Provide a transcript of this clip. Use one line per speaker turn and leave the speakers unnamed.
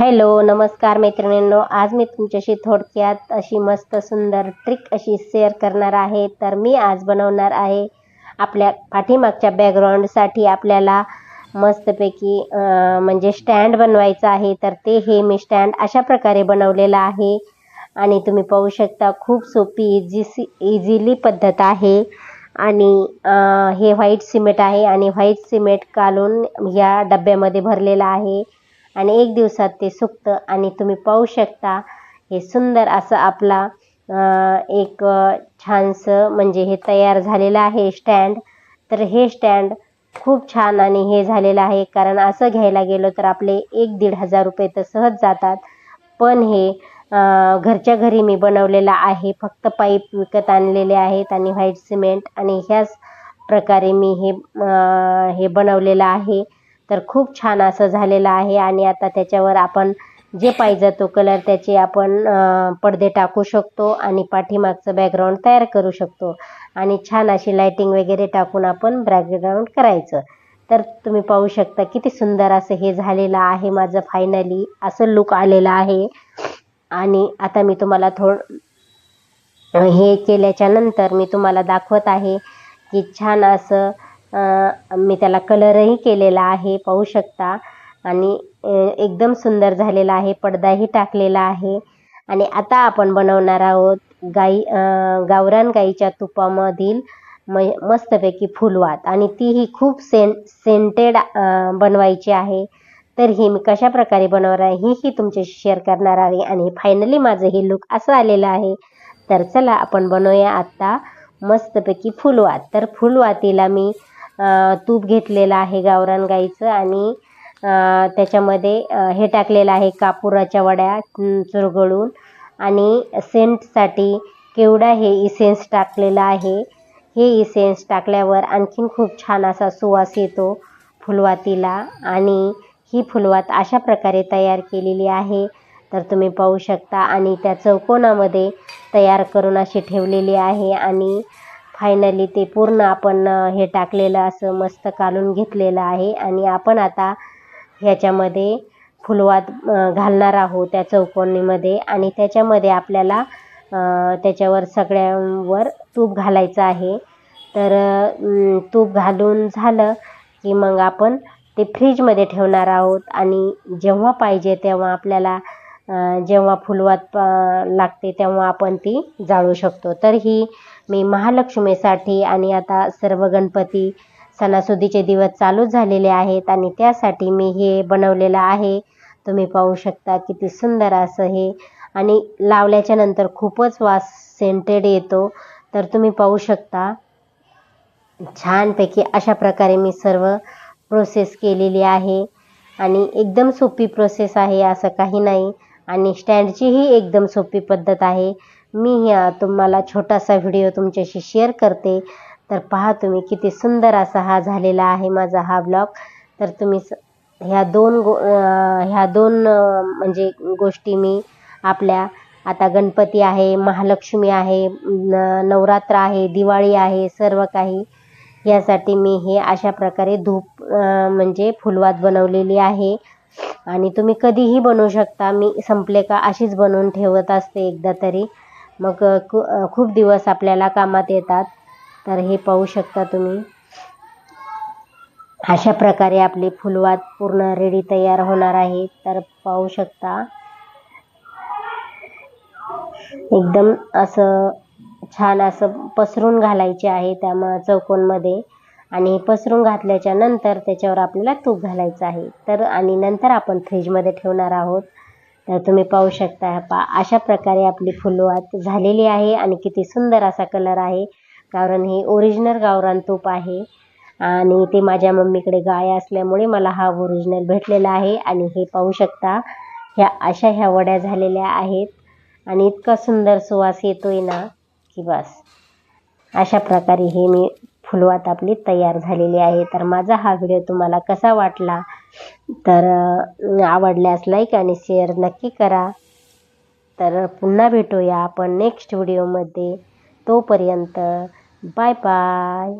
Hello नमस्कार मैत्रिणींनो. आज मी तुमच्याशी थोडक्यात अशी मस्त सुंदर ट्रिक अशी शेअर करणार आहे. तर मी आज बनवणार आहे आपल्या पाठीमागच्या बॅकग्राऊंडसाठी आपल्याला मस्तपैकी म्हणजे स्टँड बनवायचं आहे. तर ते हे मी स्टँड अशा प्रकारे बनवलेलं आहे. आणि तुम्ही पाहू शकता खूप सोपी इझी इझिली पद्धत आहे. आणि हे व्हाईट सिमेंट आहे. आणि व्हाईट सिमेंट काढून या डब्यामध्ये भरलेलं आहे. आणि एक दिवसात ते सुकतं आणि तुम्ही पाहू शकता. हे सुंदर असं आपला एक छानसं म्हणजे हे तयार झालेलं आहे स्टँड. तर हे स्टँड खूप छान आणि हे झालेलं आहे. कारण असं घ्यायला गेलो तर आपले एक दीड हजार रुपये तर सहज जातात. पण हे घरच्या घरी मी बनवलेलं आहे. फक्त पाईप विकत आणलेले आहेत आणि व्हाईट सिमेंट आणि ह्याच प्रकारे मी हे हे बनवलेलं आहे. तर खूप छान असं झालेलं आहे. आणि आता त्याच्यावर आपण जे पाहिजे तो कलर त्याचे आपण पडदे टाकू शकतो आणि पाठीमागचं बॅकग्राऊंड तयार करू शकतो. आणि छान अशी लायटिंग वगैरे टाकून आपण बॅकग्राऊंड करायचं. तर तुम्ही पाहू शकता किती सुंदर असं हे झालेलं आहे माझं फायनली असं लुक आलेलं आहे. आणि आता मी तुम्हाला थोडं हे केल्याच्यानंतर मी तुम्हाला दाखवत आहे की छान असं मी त्याला कलरही केलेला आहे पाहू शकता. आणि एकदम सुंदर झालेला आहे पडदाही टाकलेला आहे. आणि आता आपण बनवणार आहोत गाई गावरान गाईच्या तुपामधील म मस्तपैकी फुलवात. आणि तीही खूप सें सेंटेड बनवायची आहे. तर ही मी कशा प्रकारे बनवणार आहे ही तुमच्याशी शेअर करणार आहे. आणि फायनली माझं हे लुक असं आलेलं आहे. तर चला आपण बनवूया आत्ता मस्तपैकी फुलवात. तर फुलवातीला मी तूप घेतलेलं आहे गावरान गाईचं आणि त्याच्यामध्ये हे टाकलेलं आहे कापुराच्या वड्या चुरगळून. आणि सेंटसाठी केवढा हे इसेन्स टाकलेलं आहे. हे इसेन्स टाकल्यावर आणखीन खूप छान असा सुवास येतो फुलवातीला. आणि ही फुलवात अशा प्रकारे तयार केलेली आहे. तर तुम्ही पाहू शकता. आणि त्या चौकोनामध्ये तयार करून अशी ठेवलेली आहे. आणि फायनली ते पूर्ण आपण हे टाकलेलं असं मस्त काढून घेतलेलं आहे. आणि आपण आता ह्याच्यामध्ये फुलवात घालणार आहोत त्या चौकोनीमध्ये. आणि त्याच्यामध्ये आपल्याला त्याच्यावर सगळ्यांवर तूप घालायचं आहे. तर तूप घालून झालं की मग आपण ते फ्रीजमध्ये ठेवणार आहोत. आणि जेव्हा पाहिजे तेव्हा आपल्याला जेव्हा फुलवात लागते तेव्हा आपण ती जाळू शकतो. तर ही मी महालक्ष्मीसाठी आणि आता सर्व गणपती सणासुदीचे दिवस चालू झालेले आहेत आणि त्यासाठी मी हे बनवलेलं आहे. तुम्ही पाहू शकता किती सुंदर असं हे. आणि लावल्याच्या नंतर खूपच वास सेंटेड येतो. तर तुम्ही पाहू शकता. छानपैकी अशा प्रकारे मी सर्व प्रोसेस केलेली आहे. आणि एकदम सोपी प्रोसेस आहे असं काही नाही. आणि स्टँडचीही एकदम सोपी पद्धत आहे. मी ह्या तुम्हाला छोटासा व्हिडिओ तुमच्याशी शेअर करते. तर पहा तुम्ही किती सुंदर असा हा झालेला आहे माझा हा ब्लॉग. तर तुम्ही स- ह्या दोन गो ह्या दोन म्हणजे गोष्टी मी आपल्या आता गणपती आहे महालक्ष्मी आहे न- नवरात्र आहे दिवाळी आहे सर्व काही यासाठी मी हे अशा प्रकारे धूप म्हणजे फुलवात बनवलेली आहे. आणि तुम्ही कधीही बनवू शकता. मी संपले का अशीच बनवून ठेवत असते एकदा तरी. मग खू खूप दिवस आपल्याला कामात येतात. तर हे पाहू शकता तुम्ही. अशा प्रकारे आपली फुलवात पूर्ण रेडी तयार होणार आहे. तर पाहू शकता. एकदम असं छान असं पसरून घालायचे आहे त्यामुळं चौकोनमध्ये. आणि पसरून घातल्याच्या नंतर त्याच्यावर आपल्याला तूप घालायचं आहे. तर आणि नंतर आपण फ्रीजमध्ये ठेवणार आहोत. तर तुम्ही पाहू शकता पा अशा प्रकारे आपली फुलवात झालेली आहे आणि किती सुंदर असा कलर आहे. कारण हे ओरिजिनल गावरान तूप आहे आणि ते माझ्या मम्मीकडे गाय असल्यामुळे मला हा ओरिजिनल भेटलेला आहे. आणि हे पाहू शकता ह्या अशा ह्या वड्या झालेल्या आहेत. आणि इतका सुंदर सुवास येतोय ना की बस. अशा प्रकारे हे मी फुलवात आपली तयार झालेली आहे. तर माझा हा व्हिडिओ तुम्हाला कसा वाटला? तर आवडल्यास लाईक आणि शेअर नक्की करा. तर पुन्हा भेटूया आपण नेक्स्ट व्हिडिओमध्ये तोपर्यंत बाय बाय